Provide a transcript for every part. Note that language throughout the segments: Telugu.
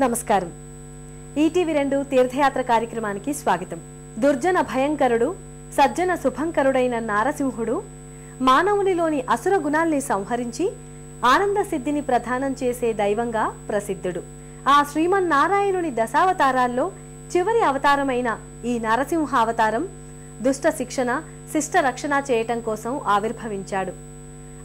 నమస్కారం. ఈటీవీ రెండు తీర్థయాత్ర కార్యక్రమానికి స్వాగతం. దుర్జన భయంకరుడు సజ్జన శుభంకరుడైన నారసింహుడు మానవునిలోని అసుర గుణాల్ని సంహరించి ఆనంద సిద్ధిని ప్రదానం చేసే దైవంగా ప్రసిద్ధుడు. ఆ శ్రీమన్నారాయణుని దశావతారాల్లో చివరి అవతారమైన ఈ నరసింహ అవతారం దుష్ట శిక్షణ శిష్ట రక్షణ చేయటం కోసం ఆవిర్భవించాడు.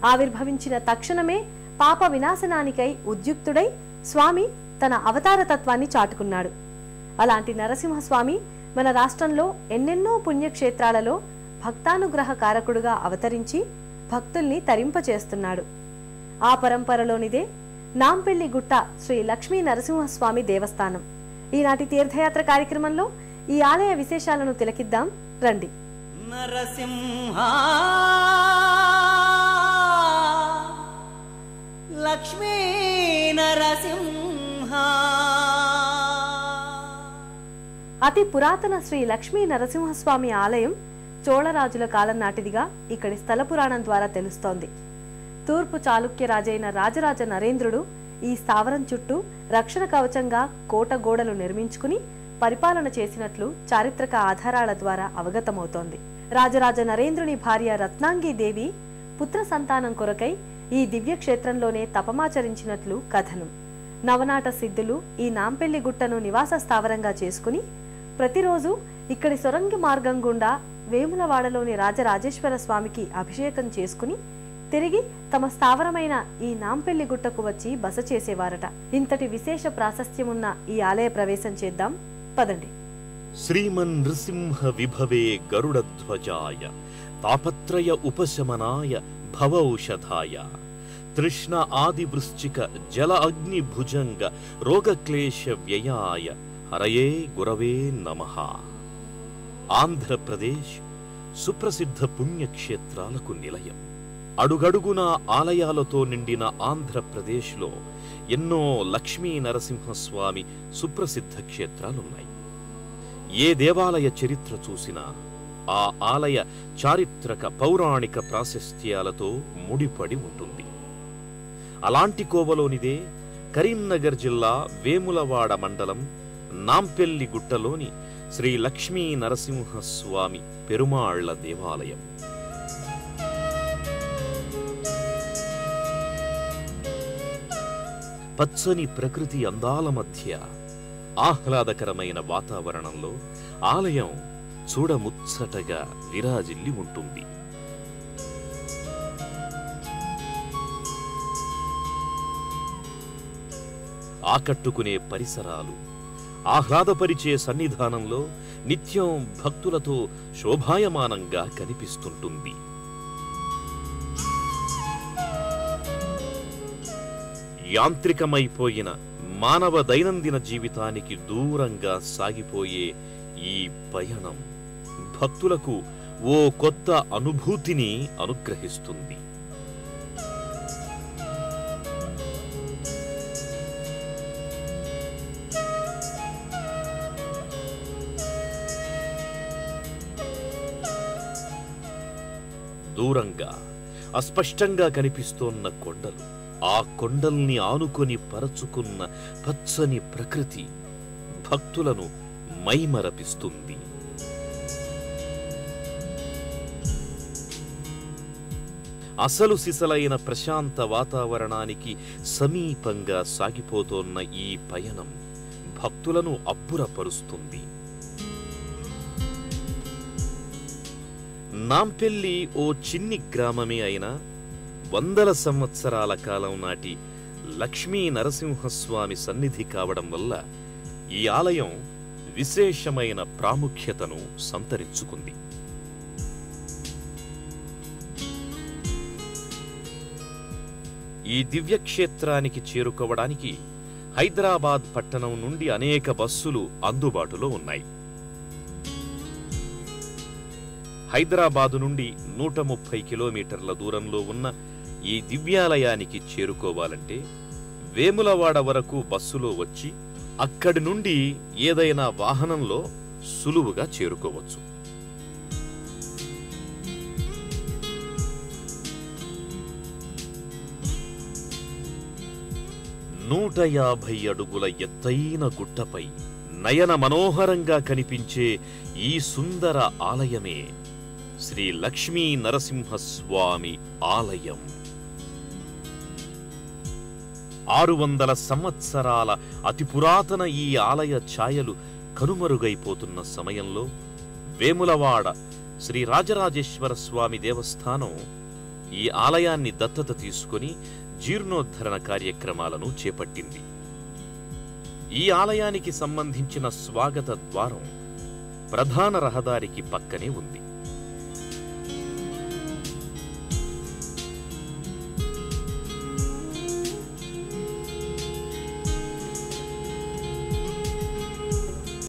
ఆవిర్భవించిన తక్షణమే పాప వినాశనానికై ఉద్యుక్తుడై స్వామి తన అవతార తత్వాన్ని చాటుకున్నాడు. అలాంటి నరసింహస్వామి మన రాష్ట్రంలో ఎన్నెన్నో పుణ్యక్షేత్రాలలో భక్తానుగ్రహ కారకుడుగా అవతరించి భక్తుల్ని తరింపచేస్తున్నాడు. ఆ పరంపరలోనిదే నాంపెల్లి గుట్ట శ్రీ లక్ష్మీ నరసింహస్వామి దేవస్థానం. ఈనాటి తీర్థయాత్ర కార్యక్రమంలో ఈ ఆలయ విశేషాలను తిలకిద్దాం. రండి. నరసింహ లక్ష్మీ అతి పురాతన శ్రీ లక్ష్మీ నరసింహస్వామి ఆలయం చోళరాజుల కాలం నాటిదిగా ఇక్కడి స్థల పురాణం ద్వారా తెలుస్తోంది. తూర్పు చాళుక్య రాజైన రాజరాజ నరేంద్రుడు ఈ స్థావరం చుట్టూ రక్షణ కవచంగా కోట గోడలు నిర్మించుకుని పరిపాలన చేసినట్లు చారిత్రక ఆధారాల ద్వారా అవగతమవుతోంది. రాజరాజ నరేంద్రుని భార్య రత్నాంగి దేవి పుత్ర సంతానం కొరకై ఈ దివ్య క్షేత్రంలోనే తపమాచరించినట్లు కథనం. నవనాట సిద్ధులు ఈ నాంపెల్లి గుట్టను నివాస స్థావరంగా చేసుకుని ప్రతిరోజు ఇక్కడి సొరంగి మార్గం గుండా వేములవాడలోని రాజరాజేశ్వర స్వామికి అభిషేకం చేసుకుని తిరిగి తమ స్థావరమైన ఈ నాంపెల్లి గుట్టకు వచ్చి బస చేసేవారట. ఇంతటి విశేష ప్రాశస్త్యమున్న ఈ ఆలయ ప్రవేశం చేద్దాం. పదండి. శ్రీమన్ నృసింహ విభవే గరుడధ్వజాయ తాపత్రయ ఉపశమనాయ భవౌషధాయ తృష్ణ ఆదివృశ్చిక జల అగ్ని భుజంగ రోగక్లేశ వ్యయాయ హరయే గురవే నమ. ఆంధ్రప్రదేశ్ సుప్రసిద్ధ పుణ్యక్షేత్రాలకు నిలయం. అడుగడుగున ఆలయాలతో నిండిన ఆంధ్రప్రదేశ్లో ఎన్నో లక్ష్మీ నరసింహస్వామి సుప్రసిద్ధ క్షేత్రాలున్నాయి. ఏ దేవాలయ చరిత్ర చూసినా ఆ ఆలయ చారిత్రక పౌరాణిక ప్రాశస్త్యాలతో ముడిపడి ఉంటుంది. అలాంటి కోవలోనిదే కరీంనగర్ జిల్లా వేములవాడ మండలం నాంపెల్లి గుట్టలోని శ్రీ లక్ష్మీ నరసింహస్వామి పెరుమాళ్ళ దేవాలయం. పచ్చని ప్రకృతి అందాల మధ్య ఆహ్లాదకరమైన వాతావరణంలో ఆలయం చూడముచ్చటగా విరాజిల్లి ఉంటుంది. ఆకట్టుకునే పరిసరాలు ఆహ్లాదపరిచే సన్నిధానంలో నిత్యం భక్తులతో శోభాయమానంగా కనిపిస్తుంటుంది. యాంత్రికమైపోయిన మానవ దైనందిన జీవితానికి దూరంగా సాగిపోయే ఈ పయనం భక్తులకు ఓ కొత్త అనుభూతిని అనుగ్రహిస్తుంది. దూరంగా అస్పష్టంగా కనిపిస్తోన్న కొండలు. ఆ కొండల్ని ఆనుకొని పరచుకున్న పచ్చని ప్రకృతి భక్తులను మైమరపిస్తుంది. అసలు సిసలైన ప్రశాంత వాతావరణానికి సమీపంగా సాగిపోతోన్న ఈ పయనం భక్తులను అబ్బురపరుస్తుంది. నాంపెల్లి ఓ చిన్ని గ్రామమే అయినా వందల సంవత్సరాల కాలం నాటి లక్ష్మీ నరసింహస్వామి సన్నిధి కావడం వల్ల ఈ ఆలయం విశేషమైన ప్రాముఖ్యతను సంతరించుకుంది. ఈ దివ్యక్షేత్రానికి చేరుకోవడానికి హైదరాబాద్ పట్టణం నుండి అనేక బస్సులు అందుబాటులో ఉన్నాయి. హైదరాబాదు నుండి నూట ముప్పై కిలోమీటర్ల దూరంలో ఉన్న ఈ దివ్యాలయానికి చేరుకోవాలంటే వేములవాడ వరకు బస్సులో వచ్చి అక్కడి నుండి ఏదైనా వాహనంలో సులువుగా చేరుకోవచ్చు. నూట యాభై అడుగుల ఎత్తైన గుట్టపై నయన మనోహరంగా కనిపించే ఈ సుందర ఆలయమే శ్రీ లక్ష్మీ నరసింహస్వామి ఆలయం. ఆరు వందల సంవత్సరాల అతి పురాతన ఈ ఆలయ ఛాయలు కనుమరుగైపోతున్న సమయంలో వేములవాడ శ్రీ రాజరాజేశ్వర స్వామి దేవస్థానం ఈ ఆలయాన్ని దత్తత తీసుకుని జీర్ణోద్ధరణ కార్యక్రమాలను చేపట్టింది. ఈ ఆలయానికి సంబంధించిన స్వాగత ద్వారం ప్రధాన రహదారికి పక్కనే ఉంది.